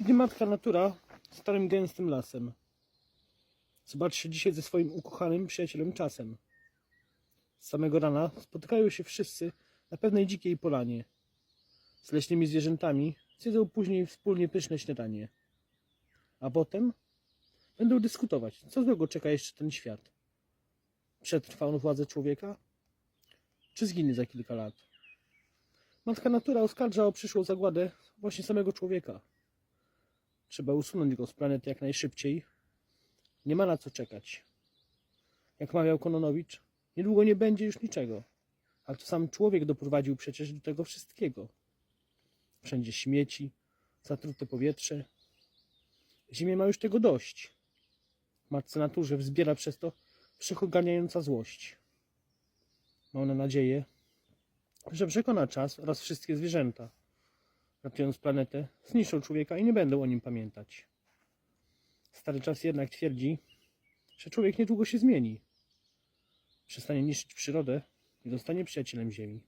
Idzie matka natura starym gęstym lasem. Zobacz się dzisiaj ze swoim ukochanym przyjacielem czasem. Z samego rana spotykają się wszyscy na pewnej dzikiej polanie. Z leśnymi zwierzętami zjedzą później wspólnie pyszne śniadanie. A potem będą dyskutować, co złego czeka jeszcze ten świat. Przetrwa on władzę człowieka? Czy zginie za kilka lat? Matka natura oskarża o przyszłą zagładę właśnie samego człowieka. Trzeba usunąć go z planety jak najszybciej. Nie ma na co czekać. Jak mawiał Kononowicz, niedługo nie będzie już niczego. Ale to sam człowiek doprowadził przecież do tego wszystkiego. Wszędzie śmieci, zatrute powietrze. Ziemia ma już tego dość. Matce naturze wzbiera przez to wszechoganiająca złość. Ma ona nadzieję, że przekona czas oraz wszystkie zwierzęta. Ratując planetę, zniszczą człowieka i nie będą o nim pamiętać. Stary czas jednak twierdzi, że człowiek niedługo się zmieni. Przestanie niszczyć przyrodę i zostanie przyjacielem Ziemi.